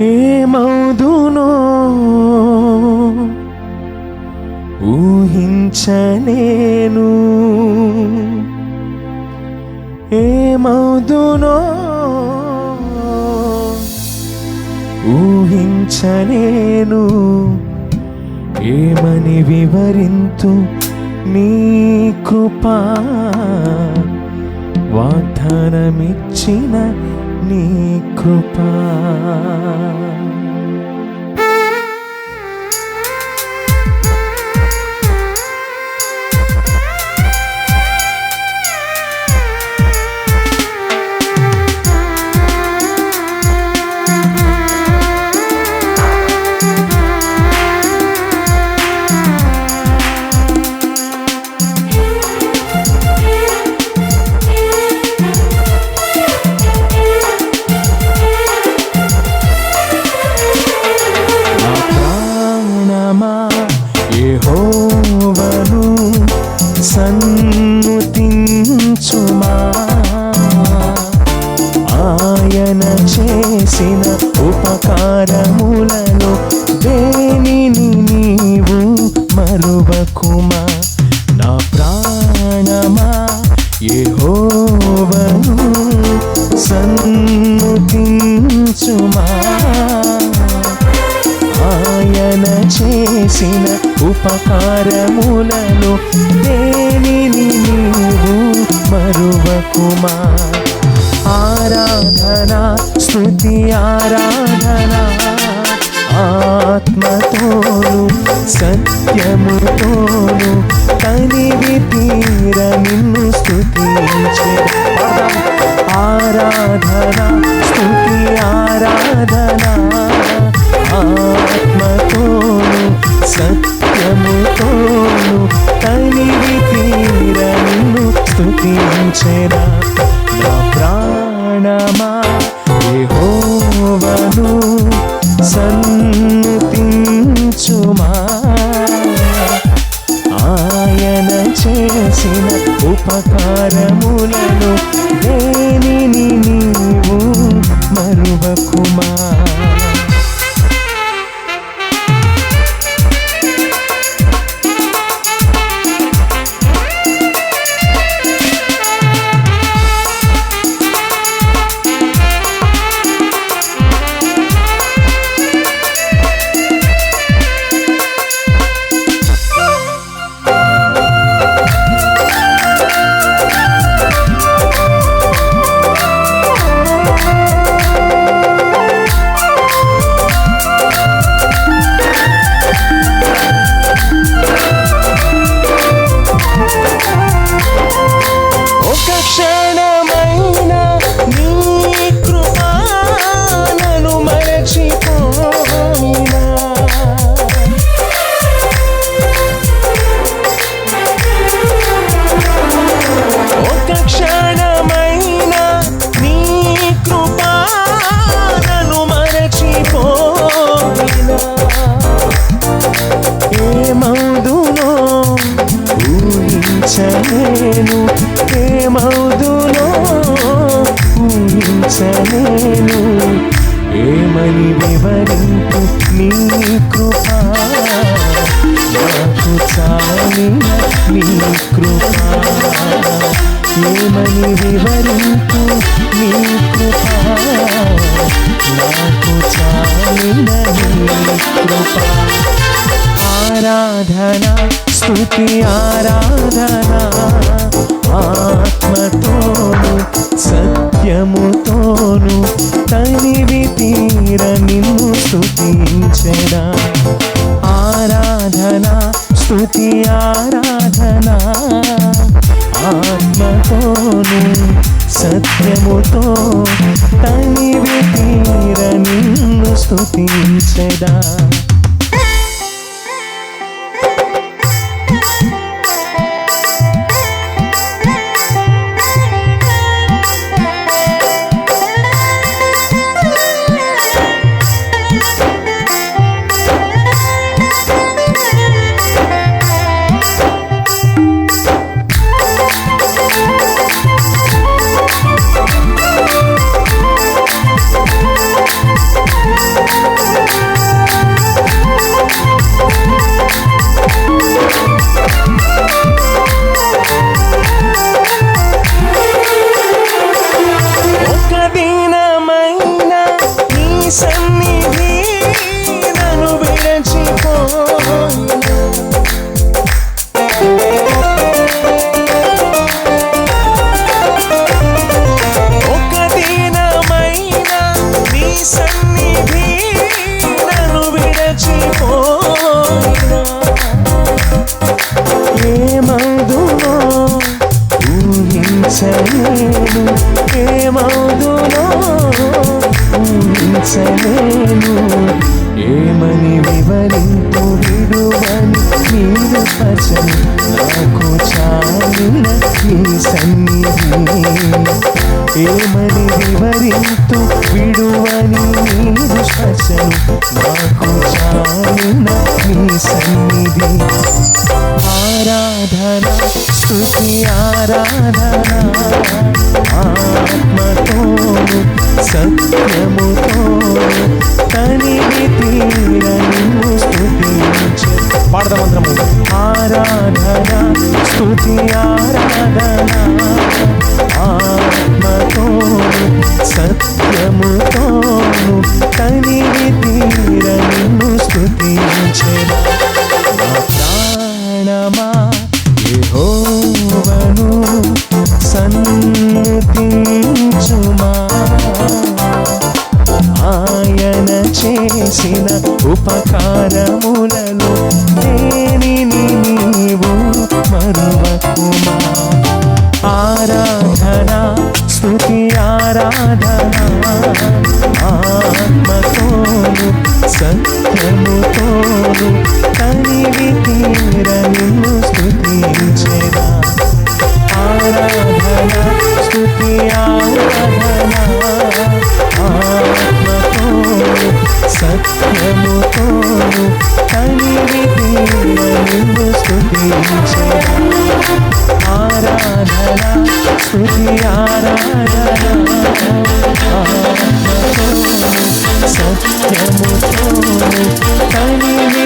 ఏమవుదునో ఊహించలేను. ఏమవుదునో ఊహించలేను. ఏమని వివరింతు నీ కృపా? వాగ్దానమిచ్చిన నీ కృపా ఆయన చేసిన ఉపకారములను దేనిని నీవు మరువకుమా? నా ప్రాణమా? యెహోవాను సన్నుతించుమా? ఆయన చేసిన ఉపకారములను దేనిని నీవు మరువకుమా? ఆరాధన స్థుతి ఆరాధన. ఆత్మతోను సత్యముతోను తనివి తీర నిన్ను స్థుతించే ఆరాధన స్థుతి ఆరాధన. ఆత్మతోను సత్యముతోను తనివి తీర నిన్ను స్తుతించెదా నా ప్రాణమా యెహోవాను ఆయన చేసిన ఉపకారములను దేనిని నీవు మరువకుమా? నాకు నీ కృపా. ఏమని వివరింపు నీ కృపా? నాకు చాలిన నీ కృపా. ఆరాధన స్థుతి ఆరాధన. ఆత్మతోను సత్యముతోను తనివి తీర నిన్ను స్థుతించడా సత్యముతో తనివి తీర నిన్ను స్తుతించెదా? ఊహించలేను ఏమని వివరింపు విడువని మీరు పచని నాకు చాలిన ఈ సన్నిధి. ఏమని వివరింతు విడువని మీరు స్పర్శను నాకు చాలిన నీ సన్నిధి ఆరాధన స్థుతి ఆరాధన ఆత్మతో సత్యముతో తనివి తీర నిన్ను స్తుతించే పాడదామంత్రము ఆరాధన స్థుతి ఆరాధన ఆత్మతో సత్యముతో సత్యముతోను తనివి తీర నిన్ను స్తుతించేదా నా ప్రాణమా యెహోవాను సన్నుతించుమా ఆయన చేసిన ఉపకారములను దేనిని నీవు మరువకుమా? ఆరాధన స్థుతి ఆరాధన. స్తుతి ఆరాధన ఆత్మతోను సత్యముతోను తనివి